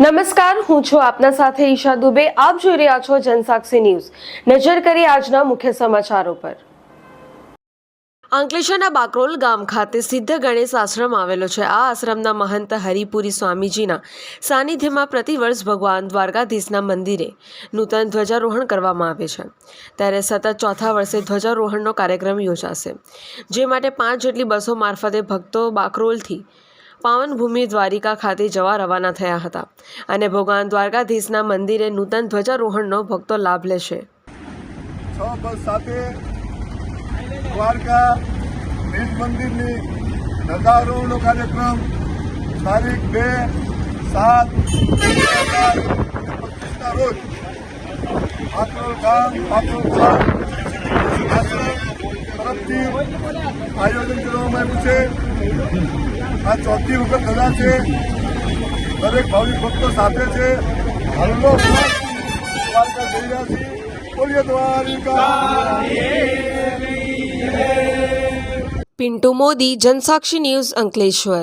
નમસ્કાર, હું છું આપના સાથે ઈશા દુબે. આપ જોઈ રહ્યા છો જનસાક્ષી ન્યૂઝ. નજર કરી આજના મુખ્ય સમાચારો પર. અંકલેશ્વરના બાકરોલ ગામ ખાતે સિદ્ધ ગણેશ આશ્રમ આવેલો છે. આ આશ્રમના મહંત હરિપુરી સ્વામીજીના સાનિધ્યમાં પ્રતિવર્ષ ભગવાન દ્વારકાધીશના મંદિરે નૂતન ધ્વજારોહણ કરવામાં આવે છે. ત્યારે સતત ચોથા વર્ષે ધ્વજારોહણનો કાર્યક્રમ યોજાશે. જે માટે પાંચ જેટલી બસો મારફતે ભક્તો બાકરોલથી પાવનભૂમિ દ્વારિકા ખાતે જવા રવાના થયા હતા અને ભગવાન દ્વારકાધીશના મંદિરે નૂતન ધ્વજારોહણનો ભક્તો લાભ લેશે. સાથે દ્વારકા કાર્યક્રમ તારીખ આયોજન કરવામાં આવ્યું છે. આ ચોથી વખત ધજા છે. દરેક ભાવિક ભક્તો સાથે છે. દ્વારિકા. પિન્ટુ મોદી, જનસાક્ષી ન્યૂઝ અંકલેશ્વર.